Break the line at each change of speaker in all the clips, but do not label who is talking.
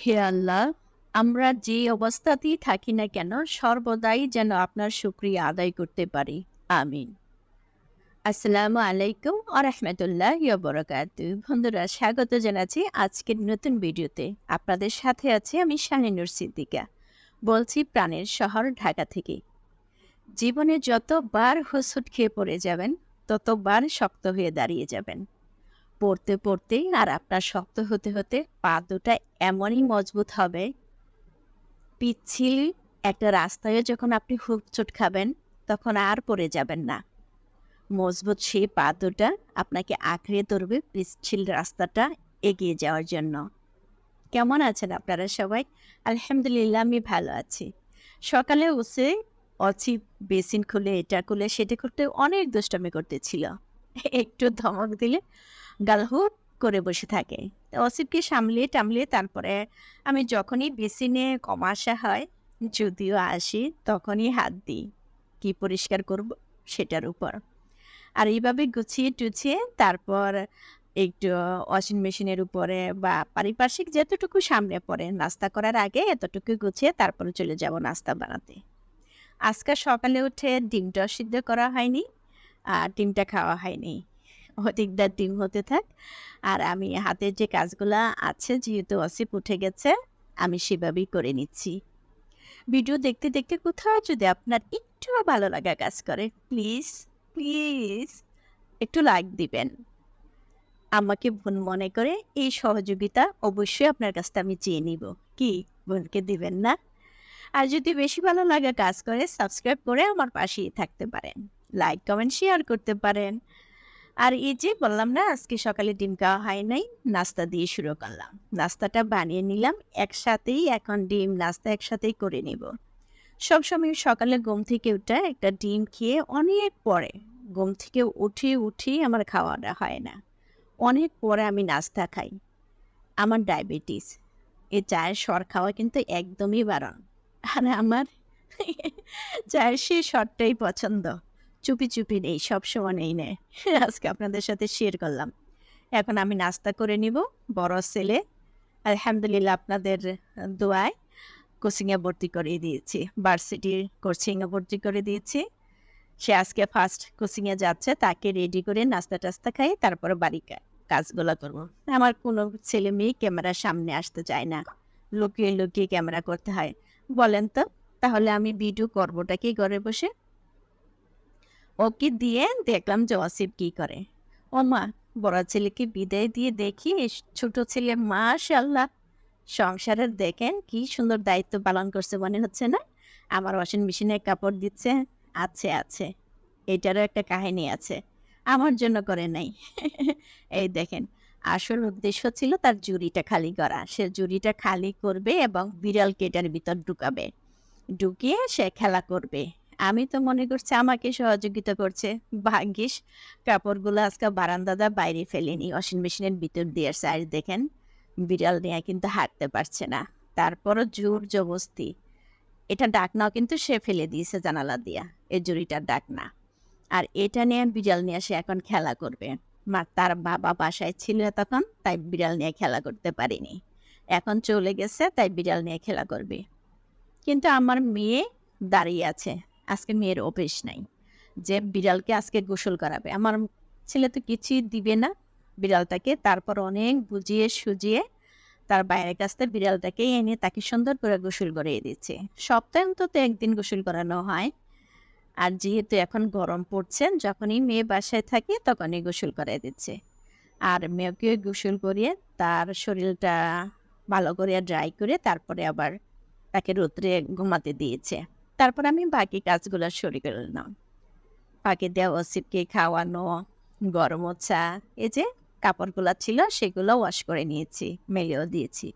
হে আল্লাহ, আমরা যে অবস্থাতেই থাকি না কেন, সর্বদাই যেন আপনার শুক্রিয়া আদায় করতে পারি। আমিন। আসসালামু আলাইকুম আ রহমতুল্লাহ বরকাত বন্ধুরা, স্বাগত জানাচ্ছি আজকের নতুন ভিডিওতে। আপনাদের সাথে আছি আমি শাহিনুর সিদ্দিকা। বলছি প্রাণের শহর ঢাকা থেকে। জীবনে যতবার হোসট খেয়ে পড়ে যাবেন, ততবার শক্ত হয়ে দাঁড়িয়ে যাবেন। পড়তে পড়তেই আর আপনার শক্ত হতে হতে পা দুটা এমনই মজবুত হবে। পিচ্ছিল একটা রাস্তায় যখন আপনি হুকচুট খাবেন, তখন আর পড়ে যাবেন না। মজবুত সেই পা দুটা আপনাকে আঁকড়ে ধরবে পিচ্ছিল রাস্তাটা এগিয়ে যাওয়ার জন্য। কেমন আছেন আপনারা সবাই? আলহামদুলিল্লাহ, আমি ভালো আছি। সকালে উঠে অচি বেসিন খুলে, এটা খুলে, সেটা করতে অনেক দুষ্টামি করতেছিল। একটু ধমক দিলে গাল হুপ করে বসে থাকে। অসিফকে সামলিয়ে টামলিয়ে তারপরে আমি যখনই বেসিনে কম আসা হয়, যদিও আসি, তখনই হাত দিই, কি পরিষ্কার করব সেটার উপর। আর এইভাবে গুছিয়ে টুছিয়ে তারপর একটু ওয়াশিং মেশিনের উপরে বা পারিপার্শ্বিক যতটুকু সামনে পড়ে, নাস্তা করার আগে এতটুকু গুছিয়ে তারপরে চলে যাব নাস্তা বানাতে। আজকে সকালে উঠে ডিমটা সিদ্ধ করা হয়নি, আর ডিমটা খাওয়া হয়নি। অধিকদার ডিম হতে থাক। আর আমি হাতের যে কাজগুলা আছে, যেহেতু অসিপ উঠে গেছে, আমি সেভাবেই করে নিচ্ছি। ভিডিও দেখতে দেখতে কোথাও যদি আপনার একটু ভালো লাগা কাজ করে, প্লিজ প্লিজ একটু লাইক দিবেন। আমাকে বোন মনে করে এই সহযোগিতা অবশ্যই আপনার কাছ থেকে আমি চেয়ে নিব। কি? বোনকে দিবেন না। আর যদি বেশি ভালো লাগা কাজ করে সাবস্ক্রাইব করে আমার পাশেই থাকতে পারেন। লাইক কমেন্ট শেয়ার করতে পারেন। আর এই যে বললাম না, আজকে সকালে ডিম খাওয়া হয় নাই, নাস্তা দিয়ে শুরু করলাম। নাস্তাটা বানিয়ে নিলাম, একসাথেই এখন ডিম, নাস্তা একসাথেই করে নিব। সবসময় সকালে ঘুম থেকে উঠে একটা ডিম খেয়ে অনেক পরে, ঘুম থেকে উঠে উঠে আমার খাওয়াটা হয় না। অনেক পরে আমি নাস্তা খাই। আমার ডায়াবেটিস এ চায়ের সর খাওয়া কিন্তু একদমই বারণ। আর আমার, চায়ের সেই সরটাই পছন্দ। চুপি চুপি নেই সবসময় নেই নে আজকে আপনাদের সাথে শেয়ার করলাম। এখন আমি নাস্তা করে নিব, বড় ছেলে। আলহামদুলিল্লাহ আপনাদের দোয়ায় কোচিংয়ে ভর্তি করে দিয়েছি। ভার্সিটির কোচিংয়ে ভর্তি করে দিয়েছি। সে আজকে ফার্স্ট কোচিংয়ে যাচ্ছে, তাকে রেডি করে নাস্তা টাস্তা খাই তারপরে বাড়ি কাজগুলো করব। আমার কোনো ছেলে মেয়ে ক্যামেরার সামনে আসতে চায় না। লুকিয়ে লুকিয়ে ক্যামেরা করতে হয়। বলেন তো, তাহলে আমি ভিডিও করবোটা কি ঘরে বসে? ওকে দিয়ে দেখলাম যে অসিফ কি করে। ও মা, বড় ছেলেকে বিদায় দিয়ে দেখি ছোট ছেলে মাশাল্লাহ সংসারের দেখেন কি সুন্দর দায়িত্ব পালন করছে মনে হচ্ছে না? আমার ওয়াশিং মেশিনে কাপড় দিচ্ছে, আছে আছে। এটারও একটা কাহিনী আছে, আমার জন্য করে নাই। এই দেখেন, আসল উদ্দেশ্য ছিল তার জুড়িটা খালি করা। সে জুড়িটা খালি করবে এবং বিড়ালকে এটার ভিতর ঢুকাবে। ঢুকিয়ে সে খেলা করবে। আমি তো মনে করছি আমাকে সহযোগিতা করছে। ভাগ্যিস, কাপড়গুলো আজকে বারান্দাদা বাইরে ফেলেনি, ওয়াশিং মেশিনের ভিতর দিয়ে সাইজ দেখেন, বিড়াল নিয়ে কিন্তু হাঁটতে পারছে না। তারপরও জোর জবস্তি এটা ডাকনাও কিন্তু সে ফেলে দিয়েছে জানালা দিয়া, এই জুড়িটার ডাকনা। আর এটা নিয়ে বিড়াল নিয়ে সে এখন খেলা করবে। মা, তার বাবা বাসায় ছিল তখন তাই বিড়াল নিয়ে খেলা করতে পারিনি। এখন চলে গেছে, তাই বিড়াল নিয়ে খেলা করবে। কিন্তু আমার মেয়ে দাঁড়িয়ে আছে। আজকে মেয়ের অভ্যেস নাই। যে বিড়ালকে আজকে গোসল করাবে। আমার ছেলে তো কিছুই দিবে না বিড়ালটাকে। তারপর অনেক বুঝিয়ে সুজিয়ে তার বাইরের কাছ থেকে বিড়ালটাকে এনে তাকে সুন্দর করে গোসল করিয়ে দিচ্ছে। সপ্তাহে অন্তত একদিন গোসল করানো হয়। আর যেহেতু এখন গরম পড়ছে, যখনই মেয়ে বাসায় থাকে তখনই গোসল করিয়ে দিচ্ছে। আর মেয়েকে গোসল করিয়ে তার শরীরটা ভালো করে ড্রাই করে তারপরে আবার তাকে রোদ্রে ঘুমাতে দিয়েছে। তারপর আমি বাকি কাজগুলো শুরু করে নিলাম ফাঁকে দেওয়া ওসিপকে খাওয়ানো, গরম চা, এই যে কাপড়গুলো ছিল সেগুলো ওয়াশ করে নিয়েছি মেলেও দিয়েছি।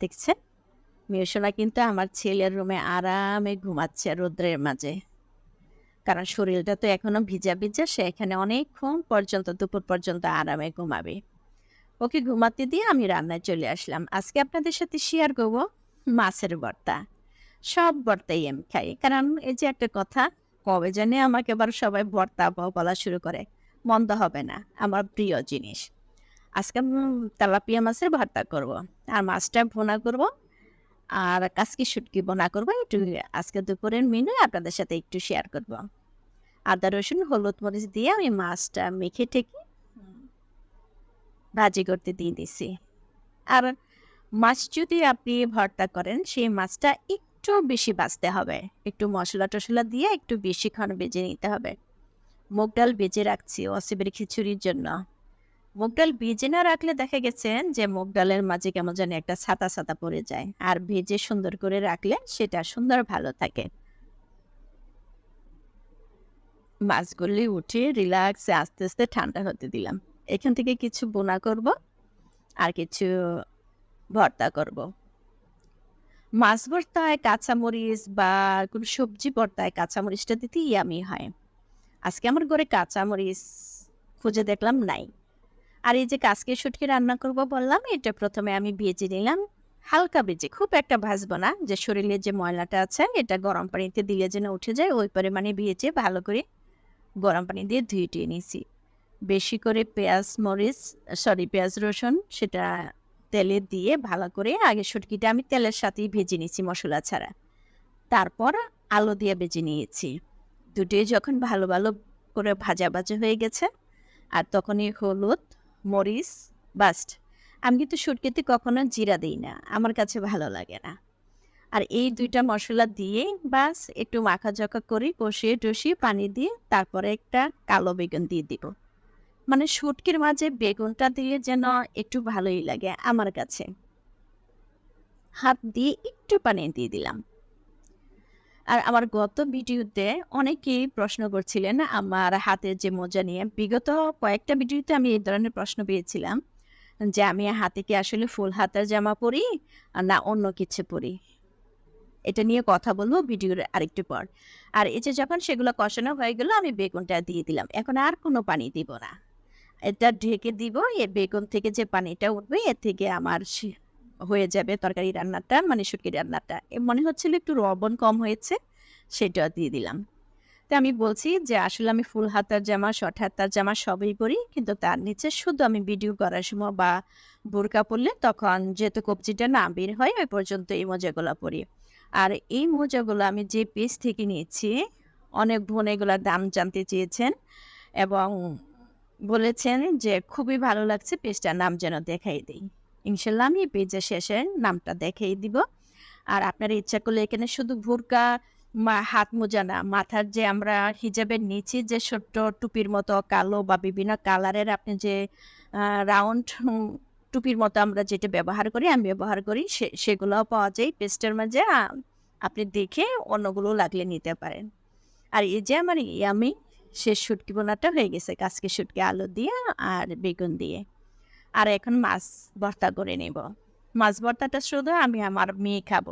দেখছেন? মেয়েশোনা কিন্তু আমার ছেলের রুমে আরামে ঘুমাচ্ছে রোদ্রের মাঝে। কারণ শরীরটা তো এখনও ভিজা ভিজা, সে এখানে অনেকক্ষণ পর্যন্ত, দুপুর পর্যন্ত আরামে ঘুমাবে। ওকে ঘুমাতে দিয়ে আমি রান্নায় চলে আসলাম। আজকে আপনাদের সাথে শেয়ার করব মাছের ভর্তা। সব ভর্তাই আমি খাই কারণ এই যে একটা কথা কবে জানে আমাকে আবার সবাই ভর্তা বলা শুরু করে মন্দ হবে না আমার প্রিয় জিনিস আজকে তেলাপিয়া মাছের ভর্তা করব। আর মাছটা ভুনা করব। আর কাসকি শুটকি বোনা করব। একটু আজকে দুপুরের মেনু আপনাদের সাথে একটু শেয়ার করব। আদা, রসুন, হলুদ, মরিচ দিয়ে আমি মাছটা মেখে টেকে ভাজি করতে দিয়ে দিছি। আর মাছ যদি আপনি ভর্তা করেন সেই মাছটা একটু বেশি বাঁচতে হবে। একটু মশলা টসলা দিয়ে একটু বেশিক্ষণ ভেজে নিতে হবে। মুগ ডাল ভেজে রাখছি অসিবের খিচুড়ির জন্য। মুগ ডাল ভেজে না রাখলে দেখা গেছে যে মুগ ডালের মাঝে কেমন জানি একটা ছাতা, ছাতা পড়ে যায়। আর ভেজে সুন্দর করে রাখলে সেটা সুন্দর ভালো থাকে। মাছগুলি উঠিয়ে রিল্যাক্সে আস্তে, আস্তে ঠান্ডা হতে দিলাম। এখান থেকে কিছু বোনা করব। আর কিছু ভর্তা করব। মাছ ভর্তায় কাঁচামরিচ বা কোনো সবজি ভর্তায় কাঁচামরিচটা দিতে ইয়াম্মি হয়। আজকে আমার ঘরে কাঁচামরিচ খুঁজে দেখলাম নাই। আর এই যে কাসকি শুটকি রান্না করব বললাম এটা প্রথমে আমি ভেজে নিলাম। হালকা ভেজে খুব একটা ভাজবো না যে শরীরের যে ময়লাটা আছে এটা গরম পানিতে দিলে যেন উঠে যায় ওই পরিমাণে ভেজে ভালো করে গরম পানি দিয়ে ধুয়ে টুয়ে নিছি। বেশি করে পেঁয়াজ, মরিচ সরি পেঁয়াজ, রসুন সেটা তেলে দিয়ে ভালো করে আগে শুটকিটা আমি তেলের সাথেই ভেজে নিয়েছি মশলা ছাড়া। তারপর আলু দিয়ে ভেজে নিয়েছি। দুটোই যখন ভালো, ভালো করে ভাজা, ভাজা হয়ে গেছে আর তখনই হলুদ, মরিচ বাস্ট। আমি কিন্তু শুটকিতে কখনো জিরা দিই না। আমার কাছে ভালো লাগে না। আর এই ২ টা মসলা দিয়েই বাস একটু মাখাঝোঁকা করে কষিয়ে-টষিয়ে পানি দিয়ে তারপরে একটা কালো বেগুন দিয়ে দিব। মানে শুটকির মাঝে বেগুনটা দিয়ে যেন একটু ভালোই লাগে আমার কাছে। হাত দিয়ে একটু পানি দিয়ে দিলাম। আর আমার গত ভিডিওতে অনেকেই প্রশ্ন করছিলেন আমার হাতের যে মোজা নিয়ে। বিগত কয়েকটা ভিডিওতে আমি এই ধরনের প্রশ্ন পেয়েছিলাম যে আমি হাতে কি আসলে ফুল হাতার জামা পরি আর না অন্য কিছু পরি। এটা নিয়ে কথা বলব ভিডিওর আরেকটু পর। আর এই যে যখন সেগুলো কষানো হয়ে গেল, আমি বেগুনটা দিয়ে দিলাম। এখন আর কোনো পানি দিব না। এটা ঢেকে দিব এ বেগুন থেকে যে পানিটা উঠবে এর থেকে আমার হয়ে যাবে তরকারি রান্নাটা মানে শুটকি রান্নাটা। এ মনে হচ্ছিল একটু লবণ কম হয়েছে সেটাও দিয়ে দিলাম। তো আমি বলছি যে আসলে আমি ফুল হাতার জামা, শর্ট হাতার জামা সবই পরি। কিন্তু তার নিচে শুধু আমি ভিডিও করার সময় বা বোরকা পরলে তখন যেহেতু কবজিটা না বের হয় ওই পর্যন্ত এই মোজাগুলা পরি। আর এই মোজাগুলো আমি যে পেজ থেকে নিয়েছি অনেক বোন এগুলার দাম জানতে চেয়েছেন এবং বলেছেন যে, খুবই ভালো লাগছে পেজটার নাম যেন দেখাই দিই ইনশাল্লাহ আমি পেজের শেষে নামটা দেখিয়ে দিব। আর আপনারা ইচ্ছা করলে এখানে শুধু ভুরকা হাত মোজা না মাথার যে আমরা হিজাবের নিচে যে ছোট্ট টুপির মতো কালো বা বিভিন্ন কালারের আপনি যে রাউন্ড টুপির মতো আমরা যেটা ব্যবহার করি, আমি ব্যবহার করি, সে, সেগুলাও পাওয়া যায় পেস্টের মাঝে। আপনি দেখে অন্যগুলো লাগলে নিতে পারেন। আর এই যে আমার ইয়াম্মি শেষ শুটকি ভুনাটা হয়ে গেছে। কাসকি শুটকি আলু দিয়ে আর বেগুন দিয়ে। আর এখন মাছ ভর্তা করে নেব। মাছ ভর্তাটা শুধু আমি আমার মেয়ে খাব।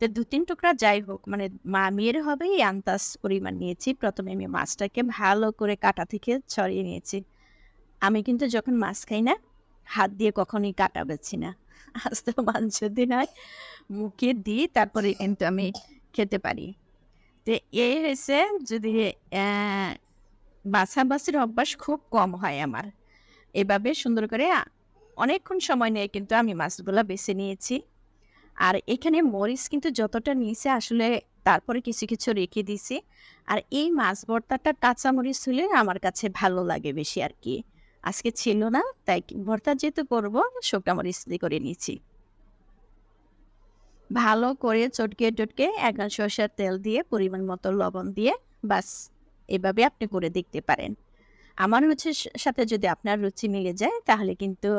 তো ২-৩ টুকরা যাই হোক মানে মা মেয়ের হবে এই আন্দাজ পরিমাণ নিয়েছি। প্রথমে আমি মাছটাকে ভালো করে কাটা থেকে ছড়িয়ে নিয়েছি। আমি কিন্তু যখন মাছ খাই না, হাত দিয়ে কখনই কাটা বাছি না। আস্ত মাছ যদি হয়, মুখে দিই, তারপরে কিন্তু আমি খেতে পারি। তো এই হয়েছে যদি বাছাবাছির অভ্যাস খুব কম হয় আমার। এভাবে সুন্দর করে অনেকক্ষণ সময় নিয়ে কিন্তু আমি মাছগুলা বেছে নিয়েছি। আর এখানে মরিচ কিন্তু যতটা নিয়েছে আসলে তারপরে কিছু, কিছু রেখে দিছি। আর এই মাছ ভর্তাটা কাঁচা মরিচ হলে আমার কাছে ভালো লাগে বেশি আর কি আজকে ছিল না তাই ভর্তা যেহেতু করব শুকনা মরিচ করে নিয়েছি। ভালো করে চটকে টটকে এখন সরষের তেল দিয়ে পরিমাণ মতো লবণ দিয়ে বাস এভাবে আপনি করে দেখতে পারেন। আমার রুচির সাথে যদি আপনার রুচি মিলে যায় তাহলে কিন্তু!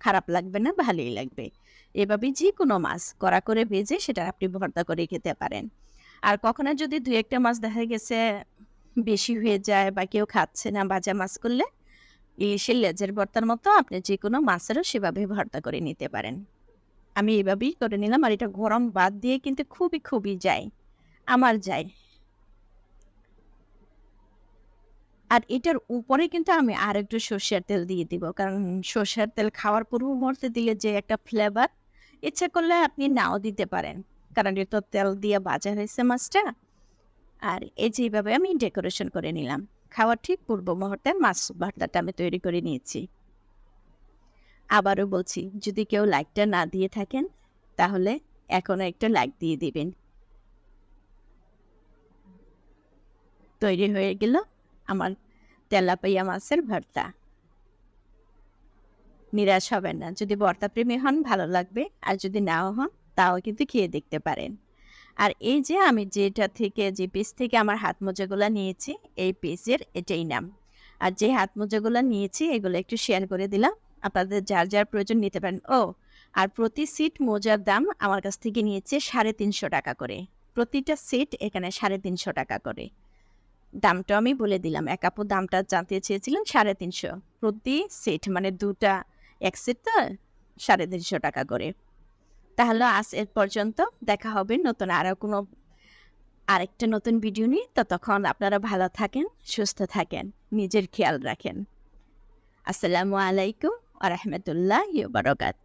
খারাপ লাগবে না ভালোই লাগবে। এভাবে যে কোনো মাছ কড়া করে ভেজে সেটা আপনি ভর্তা করে খেতে পারেন। আর কখনো যদি ২-১ মাছ দেখা গেছে বেশি হয়ে যায় বা কেউ খাচ্ছে না ভাজা মাছ করলে ইলিশের লেজের ভর্তার মতো আপনি যে কোনো মাছেরও সেভাবে ভর্তা করে নিতে পারেন। আমি এভাবেই করে নিলাম আর এটা গরম বাদ দিয়ে কিন্তু খুবই, খুবই যায়। আমার যায়। আর এটার উপরে কিন্তু আমি আরেকটু সর্ষের তেল দিয়ে দিব। কারণ সর্ষের তেল খাওয়ার পূর্ব মুহূর্তে দিলে যে একটা ফ্লেভার ইচ্ছা করলে আপনি নাও দিতে পারেন। কারণ এটা তেল দিয়ে ভাজা হয়েছে মাছটা। আর এই যে এভাবে আমি ডেকোরেশন করে নিলাম। খাওয়ার ঠিক পূর্ব মুহূর্তে মাছ ভর্তাটা আমি তৈরি করে নিয়েছি। আবারও বলছি, যদি কেউ লাইকটা না দিয়ে থাকেন, তাহলে এখনও একটা লাইক দিয়ে দিবেন তৈরি হয়ে গেল আমার তেলাপাইয়া মাছের ভর্তা। নিরাশ হবেন না, যদি ভর্তা প্রেমী হন, ভালো লাগবে, আর যদি নাও হন, তাও কিন্তু খেয়ে দেখতে পারেন। আর এই যে আমি যেটা থেকে, যে পিস থেকে আমার হাত মোজাগুলো নিয়েছি, এই পিসের এটাই নাম। আর যে হাত মোজাগুলো নিয়েছি, এগুলো একটু শেয়ার করে দিলাম। আপনাদের যার যার প্রয়োজন নিতে পারেন। ও, আর প্রতি সিট মোজার দাম আমার কাছ থেকে নিয়েছে সাড়ে তিনশো টাকা করে। প্রতিটা সিট এখানে সাড়ে তিনশো টাকা করে। দামটা আমি বলে দিলাম। এক আপু দামটা জানতে চেয়েছিলেন সাড়ে তিনশো। প্রতি সেট মানে দুটা এক সেট তো সাড়ে তিনশো টাকা করে। তাহলে আজ এর পর্যন্ত দেখা হবে নতুন আরও কোনো আরেকটা নতুন ভিডিও নিয়ে। ততক্ষণ আপনারা ভালো থাকেন, সুস্থ থাকেন, নিজের খেয়াল রাখেন। আসসালামু আলাইকুম আ রহমতুল্লাহ বারকাত।